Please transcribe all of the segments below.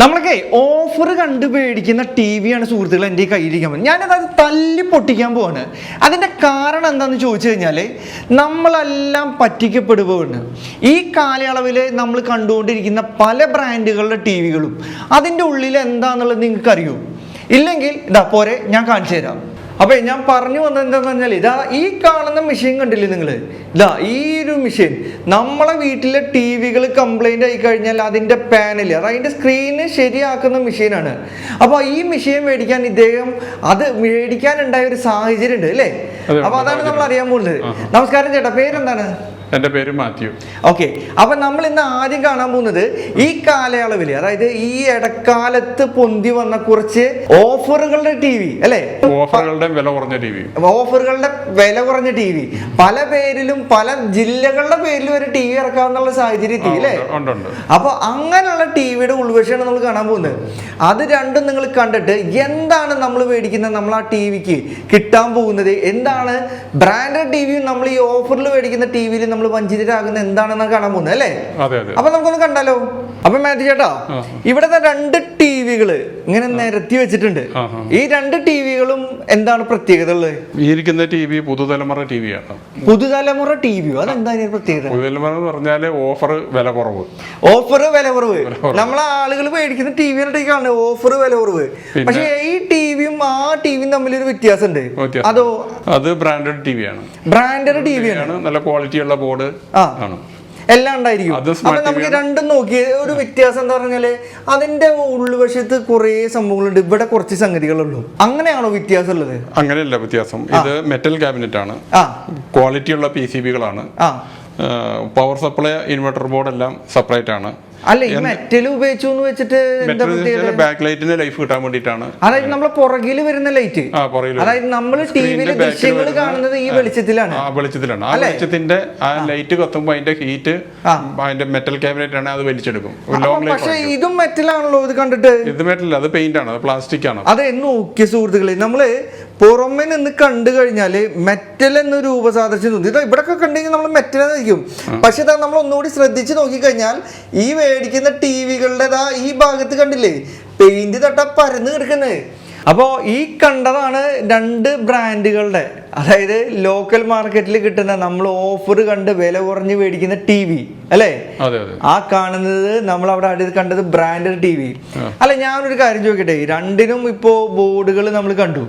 നമ്മളൊക്കെ ഓഫർ കണ്ടു പേടിക്കുന്ന ടി വിയാണ് സുഹൃത്തുക്കൾ എന്റെ കയ്യിലിരിക്കാൻ ഞാനത് അത് തല്ലി പൊട്ടിക്കാൻ പോവാണ്. അതിന്റെ കാരണം എന്താണെന്ന് ചോദിച്ചു കഴിഞ്ഞാൽ നമ്മളെല്ലാം പറ്റിക്കപ്പെടുകയാണ് ഈ കാലയളവിൽ നമ്മൾ കണ്ടുകൊണ്ടിരിക്കുന്ന പല ബ്രാൻഡുകളുടെ ടി വികളും അതിന്റെ ഉള്ളിൽ എന്താണെന്നുള്ളത് നിങ്ങൾക്ക് അറിയൂ ഇല്ലെങ്കിൽ ഇതാ പോരെ ഞാൻ കാണിച്ചു തരാം. അപ്പൊ ഞാൻ പറഞ്ഞു വന്നത് എന്താന്ന് പറഞ്ഞാൽ ഇതാ ഈ കാണുന്ന മെഷീൻ കണ്ടില്ലേ നിങ്ങൾ ഇതാ ഈ ഒരു മെഷീൻ നമ്മളെ വീട്ടിലെ ടി വികൾ കംപ്ലൈന്റ് ആയി കഴിഞ്ഞാൽ അതിന്റെ പാനൽ അത് അതിന്റെ സ്ക്രീന് ശരിയാക്കുന്ന മെഷീനാണ് അപ്പോൾ ഈ മെഷീൻ മേടിക്കാൻ ഇദ്ദേഹം അത് മേടിക്കാൻ ഉണ്ടായ ഒരു സാഹചര്യം ഉണ്ട് അല്ലേ? അപ്പോൾ അപ്പൊ അതാണ് നമ്മൾ അറിയാൻ പോകുന്നത്. നമസ്കാരം ചേട്ടാ പേരെന്താണ്? എന്റെ പേര് മാത്യു. ഓക്കെ അപ്പൊ നമ്മൾ ഇന്ന് ആദ്യം കാണാൻ പോകുന്നത് ഈ കാലയളവിൽ അതായത് ഈ ഇടക്കാലത്ത് പൊന്തി വന്ന കുറച്ച് ഓഫറുകളുടെ ടി വി അല്ലേ? ഓഫറുകളുടെ വില കുറഞ്ഞ ടി വി ഓഫറുകളുടെ വില കുറഞ്ഞ ടി വി പല പേരിലും പല ജില്ലകളുടെ പേരിലും ഒരു ടി വി ഇറക്കാവുന്ന സാഹചര്യത്തിൽ അല്ലേ? ഉണ്ട് ഉണ്ട് അപ്പൊ അങ്ങനെയുള്ള ടി വിയുടെ ഉൾവശമാണ് നമ്മൾ കാണാൻ പോകുന്നത്. അത് രണ്ടും നിങ്ങൾ കണ്ടിട്ട് എന്താണ് നമ്മൾ മേടിക്കുന്നത് നമ്മൾ ആ ടി വിക്ക് കിട്ടാൻ പോകുന്നത്? എന്താണ് ബ്രാൻഡഡ് ടി വിയും നമ്മൾ ഈ ഓഫറിൽ മേടിക്കുന്ന ടി വിയിൽ നമ്മൾ വഞ്ചിതരാകുന്ന എന്താണെന്ന് കാണാൻ പോകുന്നത് അല്ലേ? അപ്പൊ നമുക്കൊന്ന് കണ്ടാലോ? അപ്പൊ മാറ്റി ചേട്ടാ. ഇവിടുത്തെ രണ്ട് ടി വികൾ ഇങ്ങനെ നിരത്തി വെച്ചിട്ടുണ്ട്. ഈ രണ്ട് ടി വികളും എന്താണ് പ്രത്യേകത ഉള്ളത് ഇരിക്കുന്ന ടി വി പുതുതലമുറ ടി വിയാണ് പുതുതലമുറ ടി വി അതെന്താ പ്രത്യേകത? പുതുതലമുറ എന്ന് ഓഫർ വില കുറവ്. ഓഫർ വില കുറവ്. നമ്മളെ ആളുകൾ മേടിക്കുന്ന ടി വി കാണുന്നത് ഓഫർ വില കുറവ്. പക്ഷേ ഈ ഈ ടിവിയും ആ ടിവിയും തമ്മിൽ ഒരു വ്യത്യാസം. ഉണ്ട് അതോ അത് ബ്രാൻഡഡ് ടി വി ആണ് ബ്രാൻഡഡ് ടി വിയാണ് നല്ല ക്വാളിറ്റിയുള്ള ബോർഡ് ആ. ആണ് എല്ലാം ഉണ്ടായിരിക്കും. അപ്പൊ നമുക്ക് രണ്ടും നോക്കി. ഒരു വ്യത്യാസം എന്താ പറഞ്ഞാൽ അതിന്റെ ഉൾവശത്ത് കുറെ സംഭവങ്ങളുണ്ട്. ഇവിടെ കുറച്ച് സംഗതികളുള്ളൂ. അങ്ങനെയാണോ വ്യത്യാസം ഉള്ളത്? അങ്ങനെയല്ല വ്യത്യാസം. ഇത് മെറ്റൽ ക്യാബിനറ്റ് ആണ്. ക്വാളിറ്റിയുള്ള പി സി ബികളാണ് പവർ സപ്ലൈ ഇൻവെർട്ടർ ബോർഡ് എല്ലാം സെപ്പറേറ്റ് ആണ്. അല്ല ഈ മെറ്റൽ ഉപയോഗിച്ചു എന്ന് വെച്ചിട്ട് ബാക്ക് ലൈറ്റിന്റെ ലൈഫ് കിട്ടാൻ വേണ്ടിയിട്ടാണ്. അതായത് നമ്മൾ പുറകിൽ വരുന്ന ലൈറ്റ് അതായത് നമ്മൾ ടിവിയിലെ ദൃശ്യങ്ങൾ കാണുന്നത് ഈ വെളിച്ചത്തിലാണ്. ആ വെളിച്ചത്തിലാണ്. ആ വെളിച്ചത്തിന്റെ ആ ലൈറ്റ് കത്തുമ്പോൾ അതിന്റെ ഹീറ്റ് അതിന്റെ മെറ്റൽ ക്യാബിനറ്റ് ആണ് അത് വലിച്ചെടുക്കും. ലോങ് പക്ഷെ ഇതും മെറ്റലാണല്ലോ ഇത് കണ്ടിട്ട്. ഇത് മെറ്റൽ അത് പെയിന്റ് ആണ് പ്ലാസ്റ്റിക് ആണ്. അതെ നോക്കിയ സുഹൃത്തുക്കളെ നമ്മൾ പുറമെ നിന്ന് കണ്ടു കഴിഞ്ഞാൽ മെറ്റൽ എന്ന രൂപസാദൃശ്യം തോന്നി. ഇതാ ഇവിടൊക്കെ കണ്ടുകഴിഞ്ഞാൽ നമ്മൾ മെറ്റൽ നിൽക്കും പക്ഷെ ഇതാ നമ്മൾ ഒന്നുകൂടി ശ്രദ്ധിച്ച് നോക്കിക്കഴിഞ്ഞാൽ ഈ മേടിക്കുന്ന ടി വികളുടെ ഈ ഭാഗത്ത് കണ്ടില്ലേ? പെയിന്റ് തട്ട പരന്ന് കിടക്കുന്നത് അപ്പോൾ ഈ കണ്ടതാണ് രണ്ട് ബ്രാൻഡുകളുടെ അതായത് ലോക്കൽ മാർക്കറ്റിൽ കിട്ടുന്ന നമ്മൾ ഓഫർ കണ്ട് വില കുറഞ്ഞ് മേടിക്കുന്ന ടി വി അല്ലേ? ആ കാണുന്നത് നമ്മൾ അവിടെ അടുത്ത് കണ്ടത് ബ്രാൻഡഡ് ടി വി. അല്ല ഞാനൊരു കാര്യം ചോദിക്കട്ടെ? രണ്ടിനും ഇപ്പോ ബോർഡുകൾ നമ്മൾ കണ്ടു.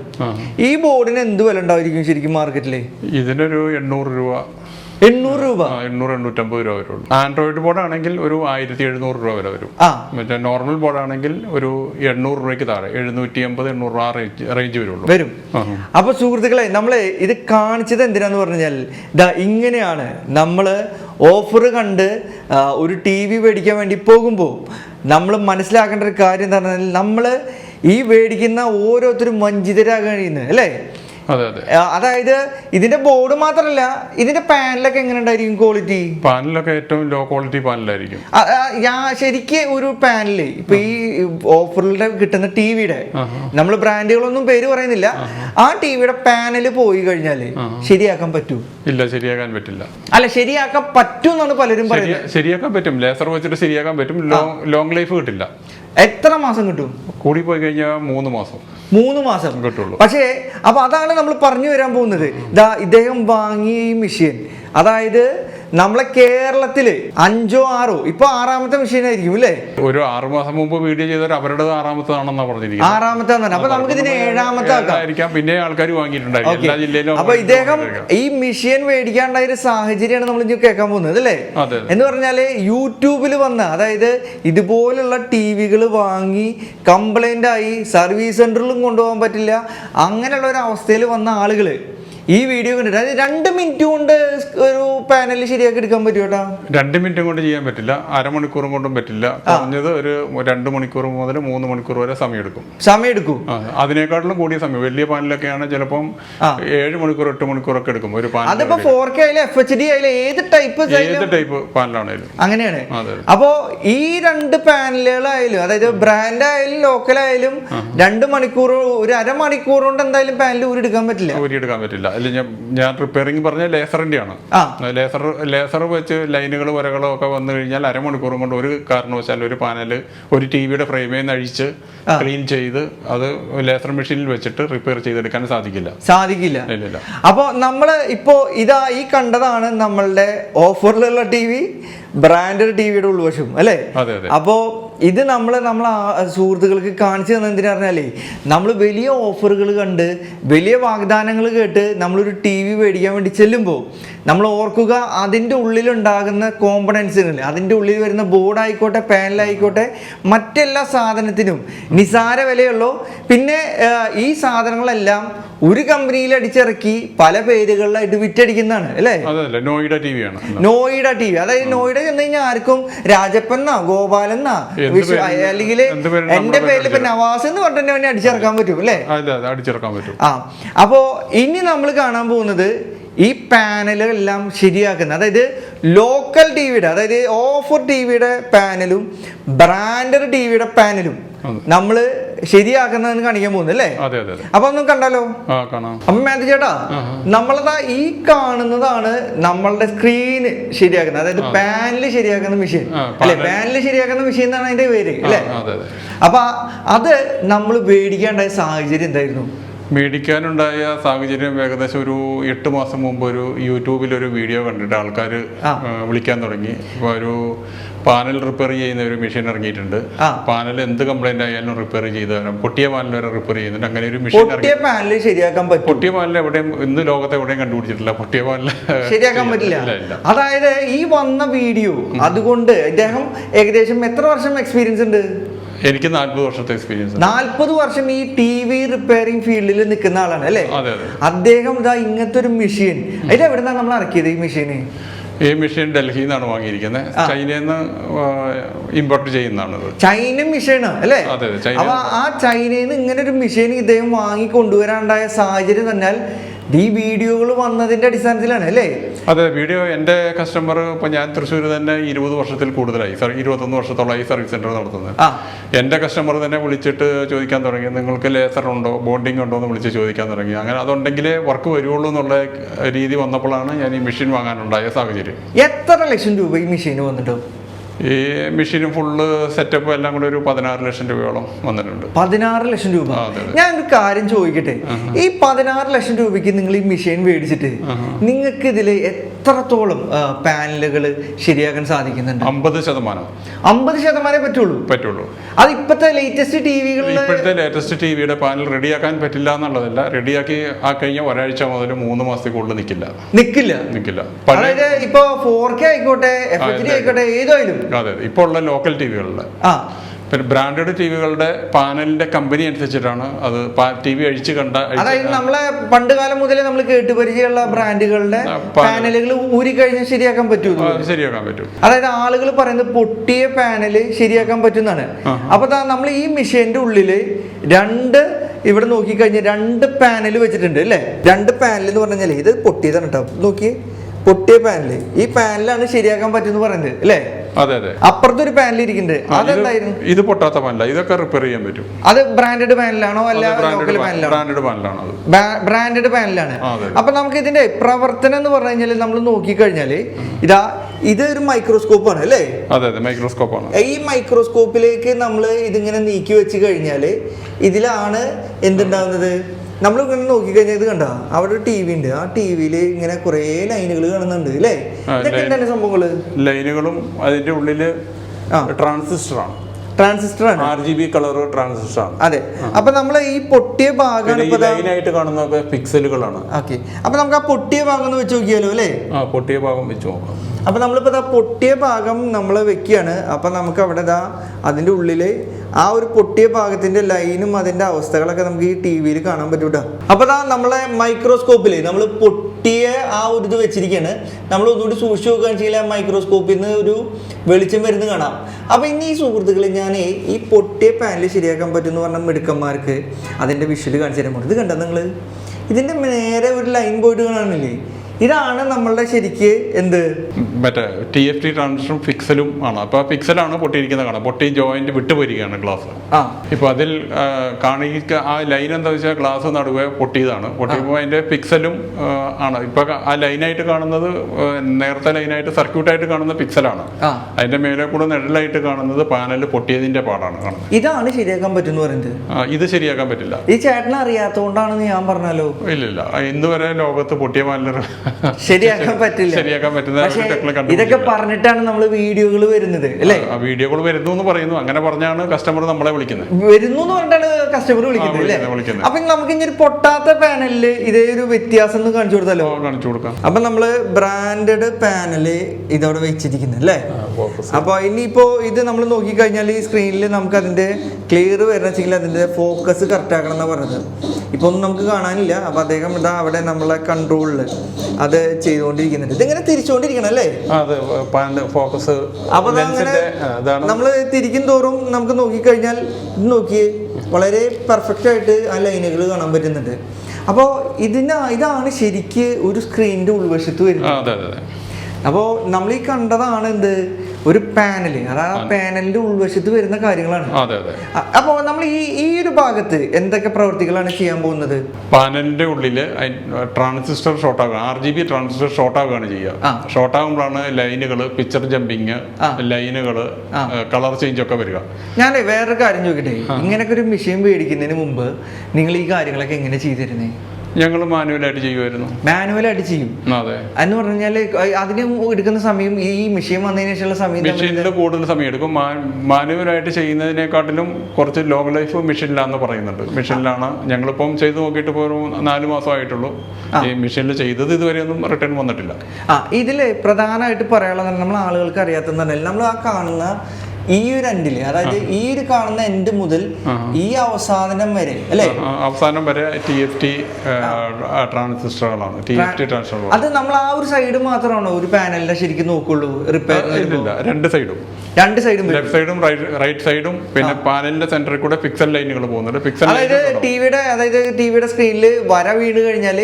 ഈ ബോർഡിന് എന്ത് വില ഉണ്ടായിരിക്കും ശരിക്കും മാർക്കറ്റിൽ? ഇതിനൊരു എണ്ണൂറ് രൂപ എണ്ണൂറ് രൂപ? എണ്ണൂറ് എണ്ണൂറ്റമ്പത് രൂപ വരുള്ളൂ. ആൻഡ്രോയിഡ് ബോർഡ് ആണെങ്കിൽ ഒരു ആയിരത്തി എഴുന്നൂറ് രൂപ വരെ വരും. മറ്റേ നോർമൽ ബോർഡ് ആണെങ്കിൽ ഒരു എണ്ണൂറ് രൂപയ്ക്ക് താഴെ എഴുന്നൂറ്റി എൺപത് എണ്ണൂറ് രൂപ റേഞ്ച് റേഞ്ച് വരുള്ളൂ. വരും. അപ്പൊ സുഹൃത്തുക്കളെ നമ്മൾ ഇത് കാണിച്ചത് എന്തിനാന്ന് പറഞ്ഞാൽ ഇതാ ഇങ്ങനെയാണ്. നമ്മൾ ഓഫർ കണ്ട് ഒരു ടി വി മേടിക്കാൻ വേണ്ടി പോകുമ്പോൾ നമ്മൾ മനസ്സിലാക്കേണ്ട ഒരു കാര്യം എന്ന് പറഞ്ഞാൽ നമ്മൾ ഈ മേടിക്കുന്ന ഓരോരുത്തരും വഞ്ചിതരാകാൻ കഴിയുന്നത് അല്ലേ? അതായത് ഇതിന്റെ ബോർഡ് മാത്രമല്ല ഇതിന്റെ പാനലൊക്കെ എങ്ങനെ ഉണ്ടായിരിക്കും ക്വാളിറ്റി പാനലൊക്കെ ഏറ്റവും ലോ ക്വാളിറ്റി പാനലായിരിക്കും ഞാൻ ശരിക്ക് ഒരു പാനൽ ഇപ്പൊ ഈ ഓഫറിലൂടെ കിട്ടുന്ന ടിവിയുടെ നമ്മൾ ബ്രാൻഡുകളൊന്നും പേര് പറയുന്നില്ല. ആ ടിവിയുടെ പാനൽ പാനൽ പോയി കഴിഞ്ഞാൽ ശരിയാക്കാൻ പറ്റൂ? ഇല്ല ശരിയാക്കാൻ പറ്റില്ല. അല്ല ശരിയാക്കാൻ പറ്റും എന്നാണ് പലരും പറയുന്നത്. ശരിയാക്കാൻ പറ്റും. ലേസർ വെച്ചിട്ട് ശരിയാക്കാൻ പറ്റും. ലോങ് ലൈഫ് കിട്ടില്ല. എത്ര മാസം കിട്ടും? കൂടി പോയി കഴിഞ്ഞാൽ മൂന്ന് മാസം. മൂന്ന് മാസം. കിട്ടുള്ളൂ. പക്ഷേ അപ്പൊ അതാണ് നമ്മൾ പറഞ്ഞു വരാൻ പോകുന്നത്. ഇതാ ഇദ്ദേഹം വാങ്ങിയ ഈ മെഷീൻ അതായത് നമ്മളെ കേരളത്തിൽ അഞ്ചോ ആറോ? ഇപ്പൊ ആറാമത്തെ മെഷീൻ ആയിരിക്കും അല്ലേ ഒരു ആറു മാസം മുമ്പ് വീഡിയോ ചെയ്തവർ അവരുടെ ആറാമത്തതാണെന്നാ പറഞ്ഞിരിക്കുന്നത്. ആറാമത്തെ അപ്പൊ നമുക്ക് ഇതിന് ഏഴാമത്തെ ആക്കാം പിന്നെ ആൾക്കാർ വാങ്ങിയിട്ടുണ്ടായിരിക്കും എല്ലാ ജില്ലയിലും അപ്പൊ ഇദ്ദേഹം ഈ മെഷീൻ മേടിക്കാണ്ടായ ഒരു സാഹചര്യമാണ് നമ്മൾ ഇനി കേൾക്കാൻ പോകുന്നത് അല്ലേ? എന്ന് പറഞ്ഞാൽ യൂട്യൂബിൽ വന്ന അതായത് ഇതുപോലുള്ള ടി വികൾ വാങ്ങി കംപ്ലൈന്റ് ആയി സർവീസ് സെന്ററിലും കൊണ്ടുപോകാൻ പറ്റില്ല അങ്ങനെയുള്ള ഒരു അവസ്ഥയിൽ വന്ന ആളുകൾ ഈ വീഡിയോ കണ്ടിട്ട് അതായത് രണ്ട് മിനിറ്റ് കൊണ്ട് ഒരു പാനൽ ശരിയാക്കി എടുക്കാൻ പറ്റുമോ രണ്ട് മിനിറ്റും കൊണ്ട് ചെയ്യാൻ പറ്റില്ല. അരമണിക്കൂറും കൊണ്ടും പറ്റില്ല. പറഞ്ഞത് ഒരു രണ്ട് മണിക്കൂർ മുതൽ മൂന്ന് മണിക്കൂർ വരെ സമയം എടുക്കും സമയം എടുക്കും അതിനേക്കാട്ടിലും കൂടിയ സമയം. വലിയ പാനലൊക്കെയാണ് ചിലപ്പം ഏഴ് മണിക്കൂർ എട്ട് മണിക്കൂർ ഒക്കെ എടുക്കും ഒരു പാനൽ അതിപ്പോ ഫോർ കെ ആയാലും എഫ് എച്ച് ഡി ആയാലും ഏത് ടൈപ്പ് ഏത് ടൈപ്പ് പാനലാണേലും. അങ്ങനെയാണ്. അതെ. അപ്പോ ഈ രണ്ട് പാനലുകളായാലും അതായത് ബ്രാൻഡ് ആയാലും ലോക്കൽ ആയാലും രണ്ട് മണിക്കൂർ ഒരു അരമണിക്കൂർ കൊണ്ട് എന്തായാലും പാനൽ ഊരി എടുക്കാൻ പറ്റില്ല. ഊരി ഊരിയെടുക്കാൻ പറ്റില്ല. അല്ല ഞാൻ ഞാൻ റിപ്പയറിംഗ് പറഞ്ഞ ലേസറിന്റെ ആണ് ആ. ലേസർ ലേസർ വെച്ച് ലൈനുകൾ വരകളോ ഒക്കെ വന്നു കഴിഞ്ഞാൽ അരമണിക്കൂറും കൊണ്ട് ഒരു കാരണവശാലും ഒരു പാനൽ ഒരു ടി വിയുടെ ഫ്രെയിമിൽ നിന്ന് അഴിച്ച് ക്ലീൻ ചെയ്ത് അത് ലേസർ മെഷീനിൽ വെച്ചിട്ട് റിപ്പയർ ചെയ്തെടുക്കാൻ സാധിക്കില്ല. സാധിക്കില്ല. ഇല്ല നമ്മൾ അപ്പോൾ നമ്മൾ ഇപ്പോൾ ഇതാ ഈ കണ്ടതാണ് നമ്മളുടെ ഓഫറിലുള്ള ടി വി ബ്രാൻഡഡ് ടി വിയുടെ ഉൾവശം അല്ലേ? അതെ അതെ. അപ്പോൾ ഇത് നമ്മൾ നമ്മൾ സുഹൃത്തുക്കൾക്ക് കാണിച്ചു തന്നെ എന്തിനാ പറഞ്ഞാലേ നമ്മൾ വലിയ ഓഫറുകൾ കണ്ട് വലിയ വാഗ്ദാനങ്ങൾ കേട്ട് നമ്മളൊരു ടി വി മേടിക്കാൻ വേണ്ടി ചെല്ലുമ്പോൾ നമ്മൾ ഓർക്കുക അതിന്റെ ഉള്ളിലുണ്ടാകുന്ന കോമ്പണൻസിന് അതിന്റെ ഉള്ളിൽ വരുന്ന ബോർഡായിക്കോട്ടെ പാനലായിക്കോട്ടെ മറ്റെല്ലാ സാധനത്തിനും നിസാര വിലയുള്ളൂ. പിന്നെ ഈ സാധനങ്ങളെല്ലാം ഒരു കമ്പനിയിൽ അടിച്ചിറക്കി പല പേരുകളിലായിട്ട് വിറ്റടിക്കുന്നതാണ് അല്ലേ? നോയിഡ ടി വി ആണ്. Noida T V. അതായത് നോയിഡ എന്ന് കഴിഞ്ഞാൽ ആർക്കും രാജപ്പെന്നാ ഗോപാലന്നാ അല്ലെങ്കിൽ എന്റെ പേരിൽ ഇപ്പൊ നവാസ് എന്ന് പറഞ്ഞിട്ട് അടിച്ചിറക്കാൻ പറ്റും അല്ലേ? അടിച്ചിറക്കാൻ പറ്റും. ആ അപ്പോ ഇനി നമ്മൾ കാണാൻ പോകുന്നത് ഈ പാനലുകളെല്ലാം ശരിയാക്കുന്നത്. അതായത് ലോക്കൽ ടി വിയുടെ അതായത് ഓഫർ ടി വിയുടെ പാനലും ബ്രാൻഡഡ് ടി വിയുടെ പാനലും നമ്മൾ നമ്മൾ ശരിയാക്കുന്നതെന്ന് കാണിക്കാൻ പോകുന്നത് അല്ലേ? അപ്പൊ ഒന്നും കണ്ടാലോ? അപ്പൊ മാത്യു ചേട്ടാ നമ്മളതാ ഈ കാണുന്നതാണ് നമ്മളുടെ സ്ക്രീന് ശരിയാക്കുന്നത്. അതായത് പാനൽ ശരിയാക്കുന്ന മെഷീൻ അല്ലെ? പാനൽ. ശരിയാക്കുന്ന മെഷീൻ എന്നാണ് അതിന്റെ പേര് അല്ലേ? അപ്പൊ അത് നമ്മൾ പേടിക്കേണ്ട സാഹചര്യം എന്തായിരുന്നു? മേടിക്കാനുണ്ടായ സാഹചര്യം ഏകദേശം ഒരു എട്ട് മാസം മുമ്പ് ഒരു യൂട്യൂബിൽ ഒരു വീഡിയോ കണ്ടിട്ട് ആൾക്കാർ വിളിക്കാൻ തുടങ്ങി. അപ്പോൾ ഒരു പാനൽ റിപ്പയർ ചെയ്യുന്ന ഒരു മെഷീൻ ഇറങ്ങിയിട്ടുണ്ട്. പാനൽ എന്ത് കംപ്ലൈന്റ് ആയാലും റിപ്പയർ ചെയ്ത് തരാം. പൊട്ടിയ പാനൽ വരെ റിപ്പയർ ചെയ്യുന്നുണ്ട്. അങ്ങനെ ഒരു മെഷീൻ പൊട്ടിയ പാനൽ ശരിയാക്കാൻ പറ്റും. പൊട്ടിയ പാനൽ എവിടെയും ഇന്ന് ലോകത്തെ എവിടെയും കണ്ടുപിടിച്ചിട്ടില്ല. പൊട്ടിയ പാനൽ ശരിയാക്കാൻ പറ്റില്ല. അതായത് ഈ വന്ന വീഡിയോ അതുകൊണ്ട് ഇദ്ദേഹം ഏകദേശം എത്ര വർഷം എക്സ്പീരിയൻസ് ഉണ്ട്? എനിക്ക് നാൽപ്പത് വർഷത്തെ എക്സ്പീരിയൻസ് നാൽപ്പത് വർഷം ഈ ടി വി റിപ്പയറിംഗ് ഫീൽഡിൽ നിൽക്കുന്ന ആളാണ് അല്ലേ? അതെ അതെ. അദ്ദേഹം ഇതാ ഇങ്ങനത്തെ ഒരു മെഷീൻ ഇത് എവിടെ നിന്നാണ് നമ്മൾ ഇറക്കിയത് ഈ മെഷീന് ഈ മെഷീൻ ഡൽഹിയിൽ നിന്നാണ് വാങ്ങിയിരിക്കുന്നത് ചൈനയിൽ നിന്ന് ഇമ്പോർട്ട് ചെയ്യുന്നതാണ് ചൈന മെഷീൻ അല്ലേ? അപ്പൊ ആ ചൈനയിൽ നിന്ന് ഇങ്ങനെ ഒരു മെഷീൻ ഇദ്ദേഹം വാങ്ങി കൊണ്ടുവരാനുണ്ടായ സാഹചര്യം പറഞ്ഞാൽ ഈ വീഡിയോകൾ വന്നതിന്റെ അടിസ്ഥാനത്തിലാണ് അല്ലേ? അതെ വീഡിയോ എന്റെ കസ്റ്റമർ ഇപ്പൊ ഞാൻ തൃശ്ശൂർ തന്നെ ഇരുപത് വർഷത്തിൽ കൂടുതലായി. സർ ഇരുപത്തൊന്ന് ഈ സർവീസ് സെന്റർ നടത്തുന്നത്. എന്റെ എന്റെ കസ്റ്റമർ തന്നെ വിളിച്ചിട്ട് ചോദിക്കാൻ തുടങ്ങി. നിങ്ങൾക്ക് ലേസർ ഉണ്ടോ ബോണ്ടിങ് ഉണ്ടോ എന്ന് വിളിച്ച് ചോദിക്കാൻ തുടങ്ങി. അങ്ങനെ അതുണ്ടെങ്കിലേ വർക്ക് വരുള്ളൂ എന്നുള്ള രീതി വന്നപ്പോഴാണ് ഞാൻ ഈ മെഷീൻ വാങ്ങാനുണ്ടായ സാഹചര്യം. എത്ര ലക്ഷം രൂപ ഈ മെഷീൻ വന്നിട്ടോ? ഈ മെഷീനും ഫുള്ള് സെറ്റപ്പ് എല്ലാം കൂടെ ഒരു പതിനാറ് ലക്ഷം രൂപയോളം വന്നിട്ടുണ്ട്. പതിനാറ് ലക്ഷം രൂപ? ഞാൻ ഒരു കാര്യം ചോദിക്കട്ടെ? ഈ പതിനാറ് ലക്ഷം രൂപയ്ക്ക് നിങ്ങൾ ഈ മെഷീൻ മേടിച്ചിട്ട് നിങ്ങൾക്ക് ഇതിൽ എത്രത്തോളം പാനലുകൾ ശരിയാക്കാൻ സാധിക്കുന്നുണ്ട്? അമ്പത് ശതമാനം. അമ്പത് ശതമാനമേ പറ്റുള്ളൂ? പറ്റുള്ളൂ. അത് ഇപ്പോഴത്തെ ലേറ്റസ്റ്റ് ടി വികളിൽ ഇപ്പോഴത്തെ ലേറ്റസ്റ്റ് ടി വിയുടെ പാനൽ റെഡിയാക്കാൻ പറ്റില്ല എന്നുള്ളതല്ല. റെഡിയാക്കി ആ കഴിഞ്ഞ ഒരാഴ്ച മുതൽ മൂന്ന് മാസത്തിൽ കൂടുതൽ നിൽക്കില്ല നിൽക്കില്ല നിൽക്കില്ല അതായത് ഇപ്പൊ ഫോർ കെ ആയിക്കോട്ടെ ആയിക്കോട്ടെ ഏതായാലും അതെ ഇപ്പോൾ ഉള്ള ലോക്കൽ ടി വികളിൽ ആ. പിന്നെ ബ്രാൻഡഡ് ടി വികളുടെ പാനലിന്റെ കമ്പനി അനുസരിച്ചിട്ടാണ് അത് ടി വി അഴിച്ച് കണ്ട അതായത് നമ്മളെ പണ്ട് കാലം മുതലേ നമ്മൾ കേട്ട് പരിചയമുള്ള ബ്രാൻഡുകളുടെ പാനലുകൾ ഊരി കഴിഞ്ഞാൽ ശരിയാക്കാൻ പറ്റുമോ ശരിയാക്കാൻ പറ്റും. അതായത് ആളുകൾ പറയുന്നത് പൊട്ടിയ പാനൽ ശരിയാക്കാൻ പറ്റുന്നതാണ്. അപ്പൊ നമ്മൾ ഈ മെഷീന്റെ ഉള്ളിൽ രണ്ട് ഇവിടെ നോക്കിക്കഴിഞ്ഞാൽ രണ്ട് പാനൽ വെച്ചിട്ടുണ്ട് അല്ലേ? രണ്ട് പാനൽ എന്ന് പറഞ്ഞാൽ ഇത് പൊട്ടിയതാണ് കേട്ടോ നോക്കി പൊട്ടിയ പാനൽ ഈ പാനലാണ് ശരിയാക്കാൻ പറ്റുമെന്ന് പറയുന്നത് അല്ലേ? അതെ അതെ. അപ്പുറത്തൊരു പാനൽ ഇരിക്കുന്നുണ്ട്. അതെന്തായിരുന്നു? ഇത് പൊട്ടാത്ത പാനല ഇതൊക്കെ റിപ്പയർ ചെയ്യാൻ പറ്റും. അത് ബ്രാൻഡഡ് പാനലാണോ അല്ല ബ്രാൻഡഡ് പാനലാണ് അത്. ബ്രാൻഡഡ് പാനലാണ് അപ്പൊ നമുക്ക് ഇതിന്റെ പ്രവർത്തനം എന്ന് പറഞ്ഞു കഴിഞ്ഞാൽ നമ്മൾ നോക്കിക്കഴിഞ്ഞാൽ ഇതാ ഇത് ഒരു മൈക്രോസ്കോപ്പ് ആണ് അല്ലേ? അതെ അതെ മൈക്രോസ്കോപ്പ് ആണ്. ഈ മൈക്രോസ്കോപ്പിലേക്ക് നമ്മൾ ഇതിങ്ങനെ നീക്കി വെച്ച് കഴിഞ്ഞാൽ ഇതിലാണ് എന്തുണ്ടാകുന്നത് നമ്മൾ ഇങ്ങനെ നോക്കിക്കഴിഞ്ഞാൽ ഇത് കണ്ട? അവിടെ ടി വി ഉണ്ട്. ആ ടി വിയിൽ ഇങ്ങനെ കുറേ ലൈനുകൾ കാണുന്നുണ്ട് അല്ലേ എന്തൊക്കെയാണ് ഇതൊക്കെ എന്താണ് സംഭവങ്ങൾ? ലൈനുകളും അതിന്റെ ഉള്ളിൽ ട്രാൻസിസ്റ്റർ ട്രാൻസിസ്റ്ററാണ്. ട്രാൻസിസ്റ്റർ ആണ് R G B colour transistor ആണ് അതെ അപ്പൊ നമ്മൾ ഈ പൊട്ടിയ ഭാഗം ലൈനായിട്ട് കാണുന്ന പിക്സലുകളാണ് ഓക്കെ. അപ്പൊ നമുക്ക് ആ പൊട്ടിയ ഭാഗം ഒന്ന് വെച്ച് നോക്കിയാലോ അല്ലേ? ആ പൊട്ടിയ ഭാഗം വെച്ച് നോക്കാം. അപ്പൊ നമ്മളിപ്പോൾ ദാ പൊട്ടിയ ഭാഗം നമ്മൾ വെക്കുകയാണ്. അപ്പോൾ നമുക്ക് അവിടെ ഇതാ അതിന്റെ ഉള്ളിൽ ആ ഒരു പൊട്ടിയ ഭാഗത്തിന്റെ ലൈനും അതിന്റെ അവസ്ഥകളൊക്കെ നമുക്ക് ഈ ടി വിയിൽ കാണാൻ പറ്റൂട്ടോ അപ്പോൾ ഇതാ നമ്മളെ മൈക്രോസ്കോപ്പിൽ നമ്മൾ പൊട്ടിയ ആ ഒരു ഇത് വെച്ചിരിക്കുകയാണ് നമ്മൾ ഒന്നുകൂടി സൂക്ഷിച്ച് നോക്കുകയാണെന്ന് വെച്ചാൽ മൈക്രോസ്കോപ്പിൽ നിന്ന് ഒരു വെളിച്ചം വരുന്നത് കാണാം. അപ്പോൾ ഇനി ഈ സുഹൃത്തുക്കളെ ഞാൻ ഈ പൊട്ടിയ പാനൽ ശരിയാക്കാൻ പറ്റുമെന്ന് പറഞ്ഞ മിടുക്കന്മാർക്ക് അതിന്റെ വിഷ്വൽ കാണിച്ചു തരാൻ പറ്റും ഇത് കണ്ടോ നിങ്ങൾ ഇതിന്റെ നേരെ ഒരു ലൈൻ പോയിട്ട് കാണാനില്ലേ? ഇതാണ് നമ്മളുടെ ശരിക്ക് എന്ത്? മറ്റേ ടി എഫ് ടി ട്രാൻസിസ്റ്ററും ഫിക്സലും ആണ്. അപ്പൊ ആ ഫിക്സലാണ് പൊട്ടിയിരിക്കുന്നത് കാണാം. പൊട്ടി ജോയിന്റ് വിട്ടുപോയിരിക്കുകയാണ് ഗ്ലാസ് ആ. ഇപ്പോൾ അതിൽ കാണിക്ക ആ ലൈൻ എന്താ വെച്ചാൽ ഗ്ലാസ് നടുവേ പൊട്ടിയതാണ്. പൊട്ടിയപ്പോൾ അതിന്റെ പിക്സലും ആണ്. ഇപ്പൊ ആ ലൈനായിട്ട് കാണുന്നത് നേരത്തെ ലൈനായിട്ട് സർക്യൂട്ടായിട്ട് കാണുന്ന പിക്സലാണ് അതിന്റെ മേലെ കൂടെ നെഴലായിട്ട് കാണുന്നത് പാനൽ പൊട്ടിയതിന്റെ പാടാണ്. കാണുന്നത് ഇതാണ് ശരിയാക്കാൻ പറ്റുന്ന പറയുന്നത്. ഇത് ശരിയാക്കാൻ പറ്റില്ല. ഈ ചേട്ടനെ അറിയാത്തതുകൊണ്ടാണെന്ന് ഞാൻ പറഞ്ഞാലോ ഇല്ലില്ല. ഇന്ന് വരെ ലോകത്ത് പൊട്ടിയ പാനൽ ശരിയാക്കാൻ പറ്റില്ല. ശരിയാക്കാൻ പറ്റുന്ന ഇതൊക്കെ പറഞ്ഞിട്ടാണ് നമ്മൾ വീഡിയോകൾ വരുന്നത് അല്ലേ? വീഡിയോകൾ വരുന്നു എന്ന് പറയുന്നു. അങ്ങനെ പറഞ്ഞാണ് കസ്റ്റമർ നമ്മളെ വിളിക്കുന്നത്. വരുന്നു എന്ന് പറഞ്ഞിട്ടാണ് കസ്റ്റമർ വിളിക്കുന്നത് അല്ലേ. അപ്പൊ നമുക്ക് ഇനി ഒരു പൊട്ടാത്ത പാനലിൽ ഇതേ ഒരു വ്യത്യാസം ഒന്ന് കാണിച്ചു കൊടുത്താലോ? കാണിച്ചു കൊടുക്കാം. അപ്പൊ നമ്മൾ ബ്രാൻഡഡ് പാനൽ ഇതവിടെ വെച്ചിരിക്കുന്നത് അല്ലേ. അപ്പൊ ഇനിയിപ്പോ ഇത് നമ്മൾ നോക്കിക്കഴിഞ്ഞാൽ ഈ സ്ക്രീനിൽ നമുക്ക് അതിന്റെ ക്ലിയർ വരണമെങ്കിൽ അതിന്റെ ഫോക്കസ് കറക്റ്റ് ആക്കണം എന്നാ പറഞ്ഞത്. ഇപ്പൊ ഒന്നും നമുക്ക് കാണാനില്ല. അപ്പൊ അദ്ദേഹം ഇതാ അവിടെ നമ്മളെ കൺട്രോളിൽ അത് ചെയ്തുകൊണ്ടിരിക്കുന്നുണ്ട്. ഇതിങ്ങനെ തിരിച്ചുകൊണ്ടിരിക്കണം അല്ലേ? ഫോക്കസ് അപ്പൊ നമ്മൾ തിരിക്കും തോറും നമുക്ക് നോക്കിക്കഴിഞ്ഞാൽ ഇത് നോക്കിയേ വളരെ പെർഫെക്റ്റ് ആയിട്ട് ആ ലൈനുകൾ കാണാൻ പറ്റുന്നുണ്ട്. അപ്പോൾ ഇതിന് ഇതാണ് ശരിക്ക് ഒരു സ്ക്രീനിന്റെ ഉൾവശത്ത് വരുന്നത്. അപ്പോൾ നമ്മൾ ഈ കണ്ടതാണ് എന്ത്? ഒരു പാനൽ അതാണ് ആ. പാനലിന്റെ ഉൾവശത്ത് വരുന്ന കാര്യങ്ങളാണ്. അപ്പൊ അപ്പോൾ നമ്മൾ ഈ ഈ ഒരു ഭാഗത്ത് എന്തൊക്കെ പ്രവർത്തികളാണ് ചെയ്യാൻ പോകുന്നത്? പാനലിന്റെ ഉള്ളിൽ ട്രാൻസിസ്റ്റർ ഷോർട്ട് ആകുക R G B transistor short ആകുകയാണ്. ചെയ്യുക. ഷോർട്ട് ആകുമ്പോഴാണ് ലൈനുകൾ പിക്ചർ ജമ്പിങ് ലൈനുകൾ ലൈനുകൾ കളർ ചേഞ്ച് ഒക്കെ വരിക. ഞാൻ വേറൊരു കാര്യം ചോദിക്കട്ടെ? ഇങ്ങനെയൊക്കെ ഒരു മെഷീൻ മേടിക്കുന്നതിന് മുമ്പ് നിങ്ങൾ ഈ കാര്യങ്ങളൊക്കെ എങ്ങനെ ചെയ്തിരുന്നേ ഞങ്ങൾ മാനുവലായിട്ട് ചെയ്യുമായിരുന്നു. മാനുവലായിട്ട് ചെയ്യും. അതെ. എന്ന് പറഞ്ഞാൽ അതിന് എടുക്കുന്ന സമയം ഈ മെഷീൻ വന്നതിന് ശേഷമുള്ള സമയം മെഷീനിൽ കൂടുതൽ സമയം എടുക്കും. മാനുവലായിട്ട് ചെയ്യുന്നതിനെക്കാട്ടിലും കുറച്ച് ലോങ് ലൈഫ് മെഷീനിലാണെന്ന് പറയുന്നുണ്ട്. മെഷീനിലാണ് ഞങ്ങളിപ്പം ചെയ്ത് നോക്കിയിട്ട് ഇപ്പോൾ ഒരു നാല് മാസമായിട്ടുള്ളൂ. ഈ മെഷീനിൽ ചെയ്തത് ഇതുവരെയൊന്നും റിട്ടേൺ വന്നിട്ടില്ല. ആ ഇതിൽ പ്രധാനമായിട്ട് പറയാനുള്ളത് നമ്മൾ ആളുകൾക്ക് അറിയാത്തതാണ് നമ്മൾ ആ കാണുന്ന ഈ ഒരു എൻഡിൽ അതായത് ഈ ഒരു കാണുന്ന എൻഡ് മുതൽ ഈ അവസാനം വരെ അല്ലേ? അവസാനം വരെ ടി എഫ് ടി ട്രാൻസിസ്റ്ററുകളാണ് ടി എഫ് ടി ട്രാൻസിസ്റ്ററുകൾ അത് നമ്മൾ ആ ഒരു സൈഡ് മാത്രമാണോ ഒരു പാനലിന്റെ ശരിക്കും നോക്കുള്ളൂ? റിപ്പയർ രണ്ട് സൈഡും രണ്ട് സൈഡും ലെഫ്റ്റ് സൈഡും റൈറ്റ് സൈഡും പിന്നെ പാനലിന്റെ സെന്ററിൽ കൂടെ പിക്സൽ ലൈനുകൾ പോകുന്നുണ്ട്. പിക്സൽ അതായത് ടിവിയുടെ അതായത് ടിവിയുടെ സ്ക്രീനിൽ വര വീണ് കഴിഞ്ഞാൽ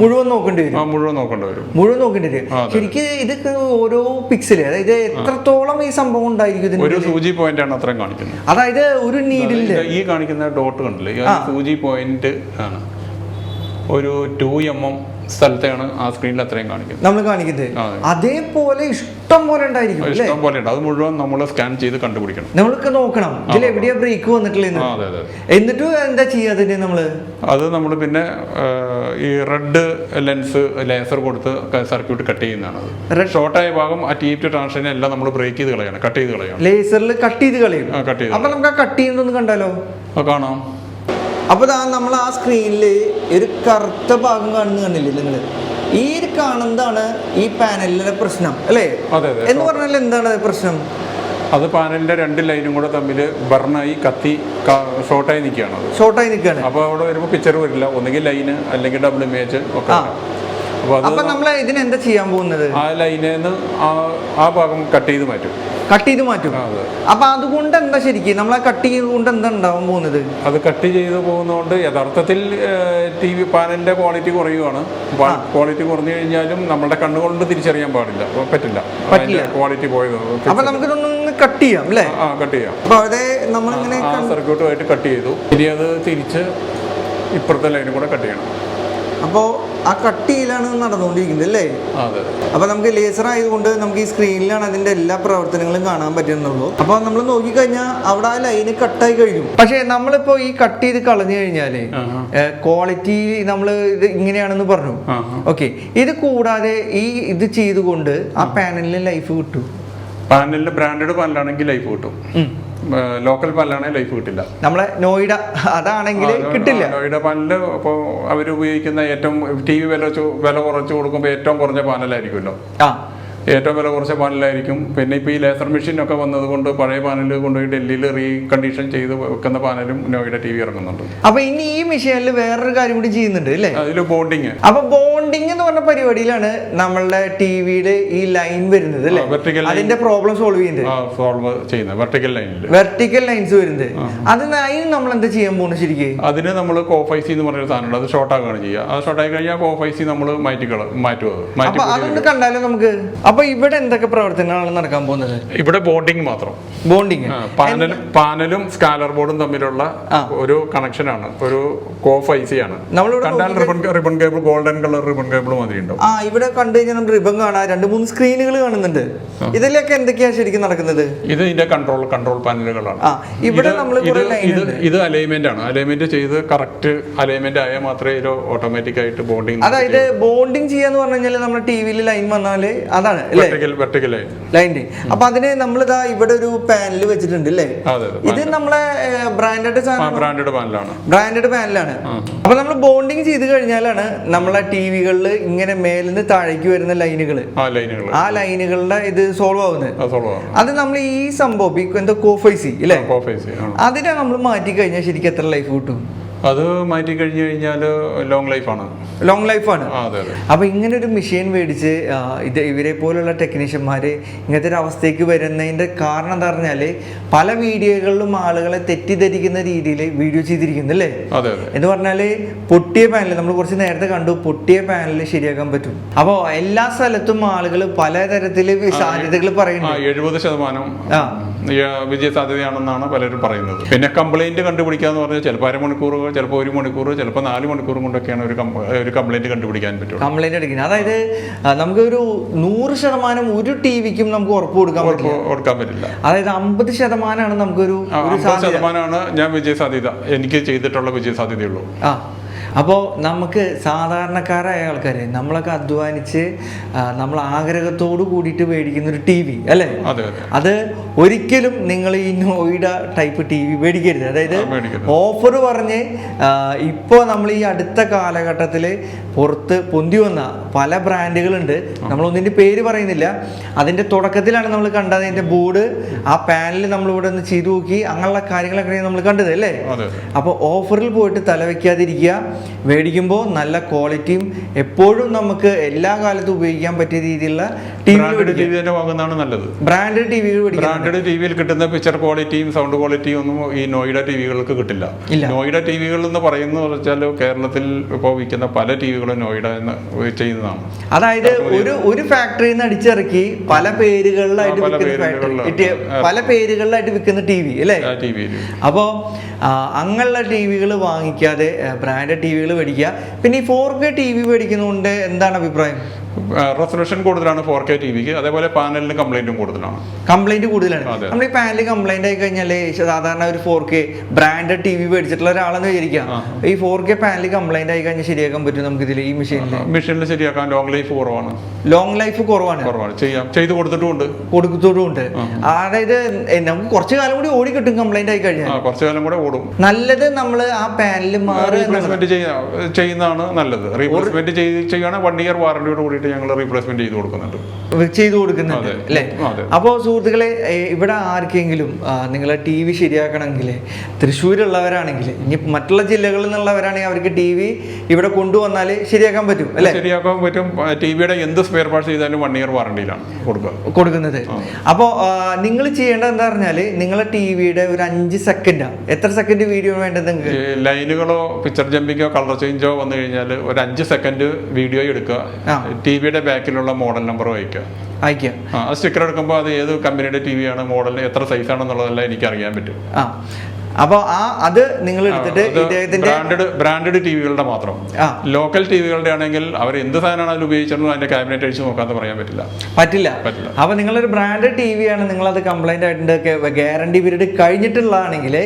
മുഴുവൻ നോക്കേണ്ടി വരും. മുഴുവൻ നോക്കേണ്ടി വരും. മുഴുവൻ നോക്കേണ്ടി വരും. ശരിക്കും ഇതൊക്കെ ഓരോ പിക്സൽ അതായത് എത്രത്തോളം ഈ സംഭവം ഉണ്ടായിരിക്കും സൂചി പോയിന്റ് ആണ് അത്രയും കാണിക്കുന്നത്. അതായത് ഒരു നീഡിലിന്റെ ഈ കാണിക്കുന്ന ഡോട്ട് കണ്ടില്ലേ? സൂചി പോയിന്റ് ആണ്. ഒരു ടു എം എം സ്ഥലത്തെയാണ് ആ സ്ക്രീനിൽ അത്രയും കാണിക്കുന്നത്. നമ്മൾ കാണിക്കുന്നത്. അതേപോലെ ഇഷ്ടം പോലെ ഉണ്ടായിരിക്കും ഇഷ്ടം പോലെ ഉണ്ട്. അത് മുഴുവൻ നമ്മൾ സ്കാൻ ചെയ്ത് കണ്ടുപിടിക്കണം. നമ്മൾക്ക് നോക്കണം. ഇതിൽ എവിടെയാ ബ്രേക്ക് അതെ എന്നിട്ട് എന്താ ചെയ്യാ അതിന് നമ്മൾ? അത് നമ്മൾ പിന്നെ ഈ റെഡ് ലെൻസ് ലേസർ കൊടുത്ത് സർക്യൂട്ട് കട്ട് ചെയ്യുന്നതാണ് ഷോർട്ടായ ഭാഗം ആ ടി ട്രാൻഷനെ എല്ലാം നമ്മൾ ബ്രേക്ക് ചെയ്ത് കളയണം കട്ട് ചെയ്ത് കളയണം. ലേസറിൽ കട്ട് ചെയ്ത് കളയും. കട്ട് ചെയ്ത് അപ്പൊ നമുക്ക് ആ കട്ട് ചെയ്യുന്നൊന്ന് കണ്ടാലോ? കാണാം. അപ്പൊ ദാ നമ്മൾ ആ സ്ക്രീനിൽ ഒരു കറുത്ത ഭാഗം കാണുന്ന കണ്ടില്ലേ നിങ്ങൾ ഈ കാണുന്നതാണ് ഈ പാനലിലെ പ്രശ്നം അല്ലേ? എന്ന് പറഞ്ഞാൽ എന്താണ് പ്രശ്നം? അത് പാനലിന്റെ രണ്ട് ലൈനും കൂടെ തമ്മിൽ ബർണായി കത്തി ഷോർട്ടായി നിൽക്കുകയാണ് ഷോർട്ടായി നിൽക്കുകയാണ് അപ്പോൾ അവിടെ വരുമ്പോൾ പിക്ചർ വരില്ല. ഒന്നുകിൽ ലൈന് അല്ലെങ്കിൽ ഡബിൾ ഇമേജ് ഒക്കെ അപ്പോൾ അപ്പൊ നമ്മൾ ഇതിന് എന്താ ചെയ്യാൻ പോകുന്നത്? ആ ലൈനിൽ ആ ഭാഗം കട്ട് ചെയ്ത് മാറ്റും. കട്ട് ചെയ്ത് മാറ്റും? അപ്പൊ അതുകൊണ്ട് എന്താ ശരിക്കും? നമ്മൾ ആ കട്ട് ചെയ്തുകൊണ്ട് എന്താ ഉണ്ടാവാൻ പോകുന്നത്? അത് കട്ട് ചെയ്ത് പോകുന്നതുകൊണ്ട് യഥാർത്ഥത്തിൽ ടി വി പാനലിന്റെ ക്വാളിറ്റി കുറയുകയാണ് ക്വാളിറ്റി കുറഞ്ഞു കഴിഞ്ഞാലും നമ്മുടെ കണ്ണുകൊണ്ട് തിരിച്ചറിയാൻ പാടില്ല. പറ്റില്ല. പറ്റില്ല. ക്വാളിറ്റി പോയത് അപ്പൊ നമുക്ക് ഇതൊന്ന് കട്ട് ചെയ്യാം അല്ലേ? ആ കട്ട് ചെയ്യാം. അപ്പൊ അതെ നമ്മളിങ്ങനെ സർക്യൂട്ടുമായിട്ട് കട്ട് ചെയ്തു. ഇനി അത് തിരിച്ച് ഇപ്പുറത്തെ ലൈനും കൂടെ കട്ട് ചെയ്യണം. അപ്പോ ആ കട്ടിയിലാണ് നടന്നുകൊണ്ടിരിക്കുന്നത് അല്ലേ? അപ്പോൾ അപ്പൊ നമുക്ക് ലേസർ ആയതുകൊണ്ട് നമുക്ക് ഈ സ്ക്രീനിലാണ് അതിന്റെ എല്ലാ പ്രവർത്തനങ്ങളും കാണാൻ പറ്റുന്നുള്ളൂ. അപ്പൊ നമ്മൾ നോക്കിക്കഴിഞ്ഞാൽ അവിടെ ആ ലൈന് കട്ടായി കഴിഞ്ഞു. പക്ഷേ നമ്മളിപ്പോ ഈ കട്ട് ചെയ്ത് കളഞ്ഞു കഴിഞ്ഞാൽ ആഹാ. ക്വാളിറ്റി നമ്മൾ ഇത് ഇങ്ങനെയാണെന്ന് പറഞ്ഞു. ഓക്കെ. ഇത് കൂടാതെ ഈ ഇത് ചെയ്തുകൊണ്ട് ആ പാനലിന് ലൈഫ് കിട്ടും. പാനലിൽ ബ്രാൻഡഡ് പാനലാണെങ്കിൽ ലൈഫ് കിട്ടും. ലോക്കൽ പാനലാണെങ്കിൽ ലൈഫ് കിട്ടില്ല. നമ്മളെ നോയിഡ അതാണെങ്കിൽ കിട്ടില്ല. നോയിഡ പല്ല് അപ്പോൾ അവർ ഉപയോഗിക്കുന്ന ഏറ്റവും ടി വി വില വില കുറച്ച് കൊടുക്കുമ്പോൾ ഏറ്റവും കുറഞ്ഞ പാനലായിരിക്കുമല്ലോ. ആ. ഏറ്റവും വില കുറച്ച പാനലായിരിക്കും. പിന്നെ ഇപ്പോൾ ഈ ലേസർ മെഷീൻ ഒക്കെ വന്നതുകൊണ്ട് പഴയ പാനൽ കൊണ്ടുപോയി ഡൽഹിയിൽ റീ കണ്ടീഷൻ ചെയ്ത് വെക്കുന്ന പാനലും നോയിഡ ടി വി ഇറങ്ങുന്നുണ്ട്. അപ്പൊ ഇനി ഈ മെഷീനിൽ വേറൊരു കാര്യം കൂടി ചെയ്യുന്നുണ്ട് അല്ലേ? അതിൽ ബോണ്ടിങ് അപ്പൊ ബോണ്ടിങ് എന്ന് പറഞ്ഞ പരിപാടിയിലാണ് നമ്മളുടെ ടിവിയുടെ ഈ ലൈൻ വരുന്നത് അല്ലേ? അതിന്റെ പ്രോബ്ലം സോൾവ് ചെയ്യുന്നത്. സോൾവ് ചെയ്യുന്നത്. വെർട്ടിക്കൽ ലൈനിൽ വെർട്ടിക്കൽ ലൈൻസ് വരുന്നത്. അത് അതിന് നമ്മൾ എന്താ ചെയ്യാൻ പോകുന്നത് ശരിക്കും? അതിന് നമ്മൾ കോഫൈസി എന്ന് പറഞ്ഞൊരു സാധനമുണ്ട്. അത് ഷോർട്ട് ആക്കുകയാണ് ചെയ്യുക. അത് ഷോർട്ട് ആയി കഴിഞ്ഞാൽ കോഫൈസി നമ്മൾ മാറ്റിക്കള മാറ്റും അതൊന്ന് കണ്ടാലോ നമുക്ക്? അപ്പൊ ഇവിടെ എന്തൊക്കെ പ്രവർത്തനങ്ങളാണ് നടക്കാൻ പോകുന്നത്? ഇവിടെ ബോണ്ടിങ് മാത്രം. ബോണ്ടിങ് പാനലും സ്കാലർ ബോർഡും തമ്മിലുള്ള ഒരു കണക്ഷനാണ് ഒരു കോഫ് ഐസി ആണ്. നമ്മൾ കണ്ടാൽ ribbon ribbon cable golden colour ribbon cable മാതിരി ഉണ്ടാവും ആ ഇവിടെ കണ്ടു കഴിഞ്ഞാൽ നമുക്ക് റിബൺ കാണാം. രണ്ട് മൂന്ന് സ്ക്രീനുകൾ കാണുന്നുണ്ട്. ഇതിലൊക്കെ എന്തൊക്കെയാണ് ശരിക്കും നടക്കുന്നത്? ഇത് ഇതിന്റെ കൺട്രോൾ കൺട്രോൾ പാനലുകളാണ് ആ ഇവിടെ നമ്മൾ ഇത് ഇത് അലൈൻമെന്റ് ആണ്. അലൈൻമെന്റ് ചെയ്ത് കറക്റ്റ് അലൈൻമെന്റ് ആയാൽ മാത്രമേ ഇത് ഓട്ടോമാറ്റിക് ആയിട്ട് ബോണ്ടിങ് അതായത് ബോണ്ടിങ് ചെയ്യാന്ന് പറഞ്ഞു കഴിഞ്ഞാൽ നമ്മൾ ടി വിയിൽ ലൈൻ വന്നാൽ അതാണ് ലൈൻ അപ്പൊ അതിന് നമ്മളിതാ ഇവിടെ ഒരു പാനൽ വെച്ചിട്ടുണ്ട് അല്ലേ? ഇത് നമ്മളെ ബ്രാൻഡഡ് ബ്രാൻഡഡ് പാനലാണ് ബ്രാൻഡഡ് പാനലാണ് അപ്പൊ നമ്മൾ ബോണ്ടിങ് ചെയ്ത് കഴിഞ്ഞാലാണ് നമ്മളെ ടി വികളിൽ ഇങ്ങനെ നിന്ന് താഴേക്ക് വരുന്ന ലൈനുകൾ ആ ലൈനുകളുടെ ഇത് സോൾവ് ആവുന്നത്. അത് നമ്മൾ ഈ സംഭവം എന്താ കോഫൈസി അല്ലേ അതിനെ നമ്മൾ മാറ്റി കഴിഞ്ഞാൽ ശരിക്കും എത്ര ലൈഫ് കിട്ടും? അത് മാറ്റി കഴിഞ്ഞു കഴിഞ്ഞാൽ ലോങ് ലൈഫാണ് ലോങ് ലൈഫാണ് ആ അതെ അതെ. അപ്പൊ ഇങ്ങനെ ഒരു മെഷീൻ മേടിച്ച് ഇത് ഇവരെ പോലുള്ള ടെക്നീഷ്യന്മാര് ഇങ്ങനത്തെ ഒരു അവസ്ഥയ്ക്ക് വരുന്നതിന്റെ കാരണം എന്താ പറഞ്ഞാൽ പല വീഡിയോകളിലും ആളുകളെ തെറ്റിദ്ധരിക്കുന്ന രീതിയിൽ വീഡിയോ ചെയ്തിരിക്കുന്നു അല്ലേ? എന്ന് പറഞ്ഞാൽ പൊട്ടിയ പാനൽ നമ്മൾ കുറച്ച് നേരത്തെ കണ്ടു പൊട്ടിയ പാനൽ ശരിയാക്കാൻ പറ്റും. അപ്പോൾ എല്ലാ സ്ഥലത്തും ആളുകൾ പലതരത്തിൽ സാധ്യതകൾ പറയുന്നു എഴുപത് ശതമാനം വിജയ സാധ്യതയാണെന്നാണ് പലരും പറയുന്നത്. പിന്നെ കംപ്ലൈന്റ് കണ്ടുപിടിക്കുക എന്ന് പറഞ്ഞാൽ ചിലപ്പോൾ അരമണിക്കൂർ ചിലപ്പോൾ ഒരു മണിക്കൂർ ചിലപ്പോൾ നാല് മണിക്കൂർ കൊണ്ടൊക്കെയാണ് ഒരു ഒരു കംപ്ലൈന്റ് കണ്ടുപിടിക്കാൻ പറ്റും കംപ്ലൈന്റ് എടുക്കുന്നത്. അതായത് നമുക്ക് ഒരു നൂറ് ശതമാനം ഒരു ടി വിക്കും നമുക്ക് ഉറപ്പ് കൊടുക്കാൻ പറ്റില്ല. കൊടുക്കാൻ പറ്റില്ല. അതായത് അമ്പത് ശതമാനമാണ് നമുക്കൊരു ശതമാനമാണ് ഞാൻ വിജയ സാധ്യത. എനിക്ക് ചെയ്തിട്ടുള്ള വിജയ സാധ്യതയുള്ളൂ ആ. അപ്പോൾ നമുക്ക് സാധാരണക്കാരായ ആൾക്കാർ നമ്മളൊക്കെ അധ്വാനിച്ച് നമ്മൾ ആഗ്രഹത്തോട് കൂടിയിട്ട് മേടിക്കുന്ന ഒരു ടി വി അല്ലേ? അതെ ഒരിക്കലും നിങ്ങൾ ഈ നോയിഡ ടൈപ്പ് ടി വി മേടിക്കരുത്. അതായത് ഓഫർ പറഞ്ഞ് ഇപ്പോൾ നമ്മൾ ഈ അടുത്ത കാലഘട്ടത്തിൽ പുറത്ത് പൊന്തി വന്ന പല ബ്രാൻഡുകളുണ്ട്. നമ്മളൊന്നിന്റെ പേര് പറയുന്നില്ല. അതിന്റെ തുടക്കത്തിലാണ് നമ്മൾ കണ്ടത്. അതിന്റെ ബോർഡ് ആ പാനൽ നമ്മളിവിടെ നിന്ന് ചെയ്തു നോക്കി. അങ്ങനെയുള്ള കാര്യങ്ങളൊക്കെ നമ്മൾ കണ്ടത് അല്ലേ? അപ്പോൾ ഓഫറിൽ പോയിട്ട് തലവെക്കാതിരിക്കുക. മേടിക്കുമ്പോൾ നല്ല ക്വാളിറ്റിയും എപ്പോഴും നമുക്ക് എല്ലാ കാലത്തും ഉപയോഗിക്കാൻ പറ്റിയ രീതിയിലുള്ള T V branded T V തന്നെ വാങ്ങുന്നതാണ് നല്ലത്. Branded T V branded T വിയിൽ കിട്ടുന്ന പിക്ചർ ക്വാളിറ്റിയും സൗണ്ട് ക്വാളിറ്റിയും ഒന്നും ഈ നോയിഡ ടി വികൾക്ക് കിട്ടില്ല. നോയിഡ ടി വികൾ എന്ന് പറയുന്നത് വെച്ചാൽ കേരളത്തിൽ ഇപ്പോൾ വിൽക്കുന്ന പല ടി വികളും നോയിഡ എന്ന് ചെയ്യുന്നതാണ്. അതായത് ഒരു ഒരു ഫാക്ടറിയിൽ നിന്ന് അടിച്ചിറക്കി പല പേരുകളിലായിട്ട് പല വിൽക്കുന്ന പല പേരുകളിലായിട്ട് വിൽക്കുന്ന ടി വി അല്ലേ? അപ്പോ ടി അപ്പോൾ അങ്ങനെയുള്ള ടി വികൾ വാങ്ങിക്കാതെ ബ്രാൻഡഡ് ടി വികൾ മേടിക്കുക. പിന്നെ ഈ ഫോർ കെ ടി വി മേടിക്കുന്നതുകൊണ്ട് എന്താണ് അഭിപ്രായം? റെസൊല്യൂഷൻ കൂടുതലാണ് ഫോർ കെ ടി വിക്ക് അതേപോലെ പാനലിന് കംപ്ലൈന്റും കൂടുതലാണ്. കംപ്ലൈന്റ് കൂടുതലാണ്. നമ്മൾ ഈ പാനൽ കംപ്ലൈന്റ് ആയി കഴിഞ്ഞാൽ സാധാരണ ഒരു four K branded T V മേടിച്ചിട്ടുള്ള ഒരാളെന്ന് വിചാരിക്കാം. ഈ ഫോർ കെ പാനൽ കംപ്ലൈന്റ് ആയി കഴിഞ്ഞാൽ ശരിയാക്കാൻ പറ്റും നമുക്ക് ഇതിൽ ഈ മെഷീനിൽ മെഷീനിൽ ശരിയാക്കാൻ ലോങ് ലൈഫ് കുറവാണ്. ലോങ് ലൈഫ് കുറവാണ്. കുറവാണ്. ചെയ്യാം ചെയ്ത് കൊടുത്തിട്ടുമുണ്ട്. കൊടുത്തിട്ടുണ്ട് അതായത് നമുക്ക് കുറച്ച് കാലം കൂടി ഓടി കിട്ടും കംപ്ലൈന്റ് ആയി കഴിഞ്ഞാൽ കുറച്ച് കാലം കൂടെ ഓടും. നല്ലത് നമ്മൾ ആ പാനൽ മാറി. ചെയ്യുന്നതാണ് നല്ലത്. റീപ്ലേസ്മെന്റ് ചെയ്യുകയാണെങ്കിൽ വൺ ഇയർ വാറണ്ടിയോട് കൂടിയിട്ട് ഞങ്ങൾ റീപ്ലേസ്മെന്റ് ചെയ്ത് കൊടുക്കുന്നുണ്ട്. ചെയ്തു കൊടുക്കുന്നുണ്ട്. അല്ലേ. അപ്പോൾ സുഹൃത്തുക്കളെ ഇവിടെ ആർക്കെങ്കിലും നിങ്ങളെ ടി വി ശരിയാക്കണമെങ്കിൽ തൃശ്ശൂരുള്ളവരാണെങ്കിൽ ഇനി മറ്റുള്ള ജില്ലകളിൽ നിന്നുള്ളവരാണെങ്കിൽ അവർക്ക് ടി വി ഇവിടെ കൊണ്ടുവന്നാൽ ശരിയാക്കാൻ പറ്റും അല്ലേ? ശരിയാക്കാൻ പറ്റും. ടി വിയുടെ എന്ത് സ്പെയർ പാർട്സ് ചെയ്താലും വൺ ഇയർ വാറണ്ടിയിലാണ് കൊടുക്കുക. കൊടുക്കുന്നത്. അപ്പോൾ നിങ്ങൾ ചെയ്യേണ്ടത് എന്താ പറഞ്ഞാൽ നിങ്ങളെ ടി വിയുടെ ഒരു അഞ്ച് സെക്കൻഡ് എത്ര സെക്കൻഡ് വീഡിയോ വേണ്ടത് നിങ്ങൾക്ക്? ലൈനുകളോ പിക്ചർ ജമ്പിങ്ങോ കളർ ചേഞ്ചോ വന്നു കഴിഞ്ഞാൽ ഒരു അഞ്ച് സെക്കൻഡ് വീഡിയോ എടുക്കുക. ടി വിയുടെ ബാക്കിലുള്ള മോഡൽ നമ്പർ വായിക്കുക. അയക്കാം ആ സ്റ്റിക്കർ എടുക്കുമ്പോൾ അത് ഏത് കമ്പനിയുടെ ടി വി ആണ് മോഡൽ എത്ര സൈസ് ആണെന്നുള്ളതെല്ലാം എനിക്ക് അറിയാൻ പറ്റും. ആ. അപ്പോൾ ആ അത് നിങ്ങൾ എടുത്തിട്ട് ഇദ്ദേഹത്തിന്റെ ബ്രാൻഡഡ് ബ്രാൻഡഡ് ടിവികളുടെ മാത്രം. ലോക്കൽ ടി വികളുടെ ആണെങ്കിൽ അവർ എന്ത് സാധനമാണ് അതിൽ ഉപയോഗിച്ചിട്ടുണ്ടോ അതിന്റെ ക്യാബിനറ്റ് അഴിച്ച് നോക്കാന്ന് പറയാൻ പറ്റില്ല. പറ്റില്ല. പറ്റില്ല. അപ്പൊ നിങ്ങളൊരു ബ്രാൻഡഡ് ടിവിയാണ് നിങ്ങൾ അത് കംപ്ലൈന്റ് ആയിട്ടുണ്ട് ഗ്യാരണ്ടി പീരീഡ് കഴിഞ്ഞിട്ടുള്ളതാണെങ്കിൽ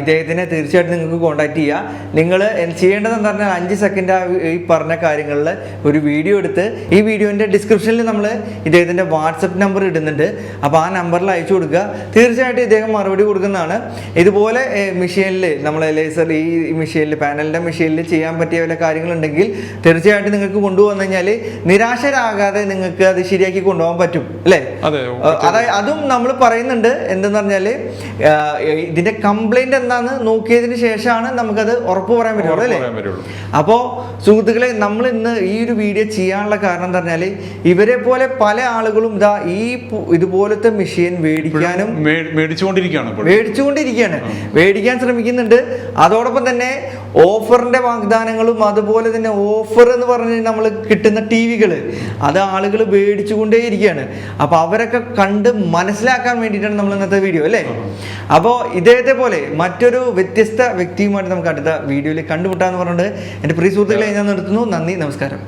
ഇദ്ദേഹത്തിനെ തീർച്ചയായിട്ടും നിങ്ങൾക്ക് കോൺടാക്ട് ചെയ്യുക നിങ്ങൾ ചെയ്യേണ്ടത് എന്താ പറഞ്ഞാൽ അഞ്ച് സെക്കൻഡ് ഈ പറഞ്ഞ കാര്യങ്ങളിൽ ഒരു വീഡിയോ എടുത്ത് ഈ വീഡിയോന്റെ ഡിസ്ക്രിപ്ഷനിൽ നമ്മൾ ഇദ്ദേഹത്തിന്റെ വാട്സപ്പ് നമ്പർ ഇടുന്നുണ്ട്. അപ്പോൾ ആ നമ്പറിൽ അയച്ചു കൊടുക്കുക. തീർച്ചയായിട്ടും ഇദ്ദേഹം മറുപടി കൊടുക്കുന്നതാണ്. ഇതുപോലെ ഇതുപോലെ മെഷീനിൽ നമ്മളെ ലേസർ ഈ മെഷീനിൽ പാനലിന്റെ മെഷീനിൽ ചെയ്യാൻ പറ്റിയ വല്ല കാര്യങ്ങളുണ്ടെങ്കിൽ തീർച്ചയായിട്ടും നിങ്ങൾക്ക് കൊണ്ടുവന്നു കഴിഞ്ഞാൽ നിരാശരാകാതെ നിങ്ങൾക്ക് അത് ശരിയാക്കി കൊണ്ടുപോകാൻ പറ്റും അല്ലേ? അതെ അതായത് അതും നമ്മൾ പറയുന്നുണ്ട്. എന്തെന്ന് പറഞ്ഞാൽ ഇതിന്റെ കംപ്ലൈന്റ് എന്താന്ന് നോക്കിയതിന് ശേഷമാണ് നമുക്കത് ഉറപ്പ് പറയാൻ പറ്റുള്ളൂ അല്ലേ? അപ്പോൾ സുഹൃത്തുക്കളെ നമ്മൾ ഇന്ന് ഈ ഒരു വീഡിയോ ചെയ്യാനുള്ള കാരണം എന്താ പറഞ്ഞാൽ ഇവരെ പോലെ പല ആളുകളും ഇതാ ഈ ഇതുപോലത്തെ മെഷീൻ മേടിക്കാനും മേടിച്ചുകൊണ്ടിരിക്കുകയാണ് മേടിച്ചുകൊണ്ടിരിക്കുകയാണ്. മേടിക്കാൻ ശ്രമിക്കുന്നുണ്ട്. അതോടൊപ്പം തന്നെ ഓഫറിന്റെ വാഗ്ദാനങ്ങളും അതുപോലെ തന്നെ ഓഫർ എന്ന് പറഞ്ഞ് നമ്മൾ കിട്ടുന്ന ടി വികൾ അത് ആളുകൾ മേടിച്ചുകൊണ്ടേയിരിക്കുകയാണ്. അപ്പൊ അവരൊക്കെ കണ്ട് മനസ്സിലാക്കാൻ വേണ്ടിയിട്ടാണ് നമ്മൾ ഇന്നത്തെ വീഡിയോ അല്ലേ? അപ്പോൾ ഇദ്ദേഹത്തെ പോലെ മറ്റൊരു വ്യത്യസ്ത വ്യക്തിയുമായിട്ട് നമുക്ക് അടുത്ത വീഡിയോയിൽ കണ്ടുമുട്ടാന്ന് പറഞ്ഞുകൊണ്ട് എന്റെ പ്രിയ സുഹൃത്തുക്കളെ ഞാൻ നിർത്തുന്നു. നന്ദി നമസ്കാരം.